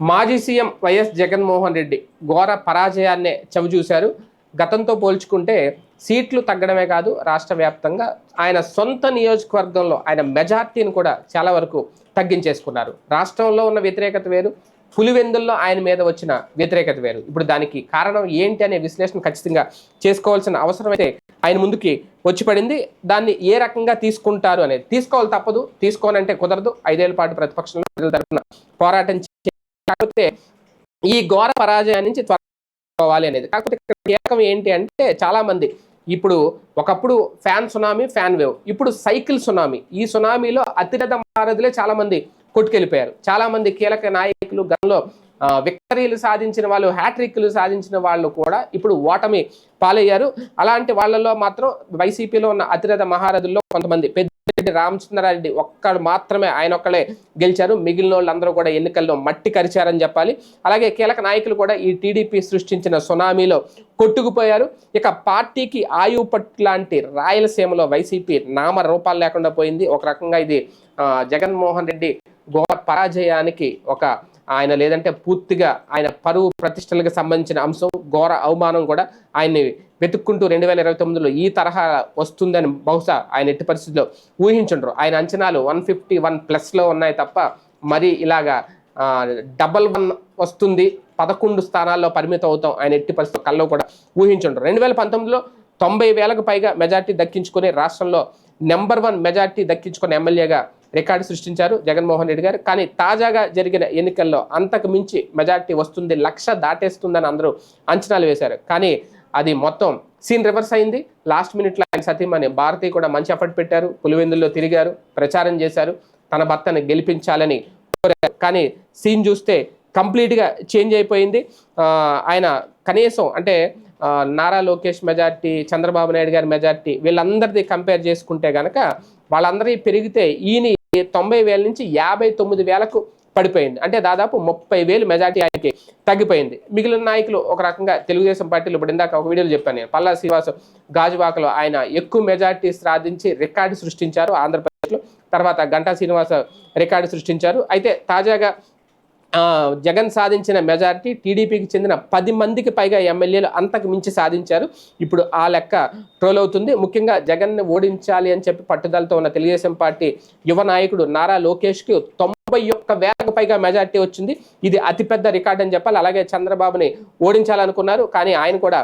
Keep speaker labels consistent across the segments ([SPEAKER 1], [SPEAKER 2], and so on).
[SPEAKER 1] మాజీ CM YS Jaganmohan Reddy ఘోర పరాజయాన్నే చవిచూశారు. గతంతో పోల్చుకుంటే సీట్లు తగ్గడమే కాదు రాష్ట్ర వ్యాప్తంగా ఆయన సొంత నియోజకవర్గంలో ఆయన మెజార్టీని కూడా చాలా వరకు తగ్గించేసుకున్నారు. రాష్ట్రంలో ఉన్న వ్యతిరేకత వేరు పులివెందుల్లో ఆయన మీద వచ్చిన వ్యతిరేకత వేరు. ఇప్పుడు దానికి కారణం ఏంటి అనే విశ్లేషణ ఖచ్చితంగా చేసుకోవాల్సిన అవసరం అయితే ఆయన ముందుకి వచ్చి పడింది. దాన్ని ఏ రకంగా తీసుకుంటారు అనేది తీసుకోవాలి తప్పదు తీసుకోనంటే కుదరదు. ఐదేళ్ళ పాటు ప్రతిపక్షంలో ప్రజల తరఫున పోరాటం కాకపోతే ఈ ఘోర పరాజయం నుంచి త్వరవాలి అనేది. కాకపోతే కీలకం ఏంటి అంటే చాలా మంది ఇప్పుడు ఒకప్పుడు ఫ్యాన్ సునామీ ఫ్యాన్ వేవ్. ఇప్పుడు సైకిల్ సునామీ. ఈ సునామీలో అతిరథ మహారథులే చాలా మంది కొట్టుకెళ్ళిపోయారు. చాలా మంది కీలక నాయకులు గతంలో విక్టరీలు సాధించిన వాళ్ళు హ్యాట్రిక్లు సాధించిన వాళ్ళు కూడా ఇప్పుడు ఓటమి పాలయ్యారు. అలాంటి వాళ్ళలో మాత్రం వైసీపీలో ఉన్న అతిరథ మహారథుల్లో కొంతమంది పెద్దిరెడ్డి రామచంద్రారెడ్డి ఒక్కడు మాత్రమే ఆయన ఒక్కడే గెలిచారు. మిగిలిన వాళ్ళందరూ కూడా ఎన్నికల్లో మట్టి కరిచారని చెప్పాలి. అలాగే కీలక నాయకులు కూడా ఈ టీడీపీ సృష్టించిన సునామీలో కొట్టుకుపోయారు. ఇక పార్టీకి ఆయువు పట్టు లాంటి రాయలసీమలో వైసీపీ నామ రూపాలు లేకుండా పోయింది. ఒక రకంగా ఇది జగన్మోహన్ రెడ్డి ఘోర పరాజయానికి ఒక ఆయన లేదంటే పూర్తిగా ఆయన పరువు ప్రతిష్టలకు సంబంధించిన అంశం ఘోర అవమానం కూడా ఆయన్ని వెతుక్కుంటూ రెండు వేల ఇరవై తొమ్మిదిలో ఈ తరహా వస్తుందని బహుశా ఆయన ఎట్టి పరిస్థితుల్లో ఊహించుండ్రు. ఆయన అంచనాలు వన్ ఫిఫ్టీ వన్ ప్లస్లో ఉన్నాయి తప్ప మరి ఇలాగా డబల్ వన్ వస్తుంది. పదకొండు స్థానాల్లో పరిమితం అవుతాం ఆయన ఎట్టి పరిస్థితుల్లో కల్లో కూడా ఊహించుండ్రు. రెండు వేల పంతొమ్మిదిలో తొంభై వేలకు పైగా మెజార్టీ దక్కించుకుని రాష్ట్రంలో నెంబర్ వన్ మెజార్టీ దక్కించుకున్న ఎమ్మెల్యేగా రికార్డు సృష్టించారు జగన్మోహన్ రెడ్డి గారు. కానీ తాజాగా జరిగిన ఎన్నికల్లో అంతకు మించి మెజార్టీ వస్తుంది లక్ష దాటేస్తుందని అందరూ అంచనాలు వేశారు. కానీ అది మొత్తం సీన్ రివర్స్ అయింది. లాస్ట్ మినిట్లో ఆయన సతీమణి భారతి కూడా మంచి ఎఫర్ట్ పెట్టారు. పులివెందుల్లో తిరిగారు ప్రచారం చేశారు. తన భర్తను గెలిపించాలని కోరారు. కానీ సీన్ చూస్తే కంప్లీట్గా చేంజ్ అయిపోయింది. ఆయన కనీసం అంటే నారా లోకేష్ మెజార్టీ చంద్రబాబు నాయుడు గారి మెజార్టీ వీళ్ళందరిది కంపేర్ చేసుకుంటే కనుక వాళ్ళందరి పెరిగితే ఈయన తొంభై వేల నుంచి యాభై తొమ్మిది వేలకు పడిపోయింది. అంటే దాదాపు ముప్పై వేలు మెజార్టీ ఆయనకి తగ్గిపోయింది. మిగిలిన నాయకులు ఒక రకంగా తెలుగుదేశం పార్టీలు ఇప్పుడు ఇందాక ఒక వీడియోలో చెప్పాను నేను. పల్లా శ్రీనివాస్ గాజువాకలో ఆయన ఎక్కువ మెజార్టీ సాధించి రికార్డు సృష్టించారు ఆంధ్రప్రదేశ్లో. తర్వాత గంటా శ్రీనివాస రికార్డు సృష్టించారు. అయితే తాజాగా జగన్ సాధించిన మెజారిటీ టీడీపీకి చెందిన పది మందికి పైగా ఎమ్మెల్యేలు అంతకు మించి సాధించారు. ఇప్పుడు ఆ లెక్క ట్రోల్ అవుతుంది. ముఖ్యంగా జగన్ని ఓడించాలి అని చెప్పి పట్టుదలతో ఉన్న తెలుగుదేశం పార్టీ యువ నాయకుడు నారా లోకేష్కి తొంభై ఒక్క వేలకు పైగా మెజార్టీ వచ్చింది. ఇది అతిపెద్ద రికార్డ్ అని చెప్పాలి. అలాగే చంద్రబాబుని ఓడించాలనుకున్నారు. కానీ ఆయన కూడా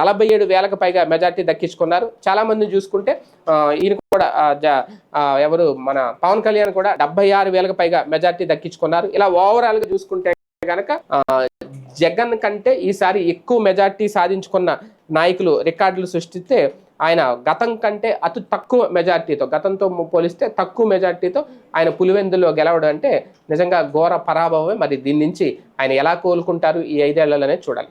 [SPEAKER 1] నలభై ఏడు వేలకు పైగా మెజార్టీ దక్కించుకున్నారు. చాలామందిని చూసుకుంటే ఈయన కూడా ఎవరు మన పవన్ కళ్యాణ్ కూడా డెబ్బై ఆరు వేలకు పైగా మెజార్టీ దక్కించుకున్నారు. ఇలా ఓవరాల్గా చూసుకుంటే కనుక జగన్ కంటే ఈసారి ఎక్కువ మెజార్టీ సాధించుకున్న నాయకులు రికార్డులు సృష్టిస్తే ఆయన గతం కంటే అతి తక్కువ మెజార్టీతో గతంతో పోలిస్తే తక్కువ మెజార్టీతో ఆయన పులివెందులో గెలవడం అంటే నిజంగా ఘోర పరాభవమే. మరి దీని నుంచి ఆయన ఎలా కోలుకుంటారు ఈ ఐదేళ్ళలోనే చూడాలి.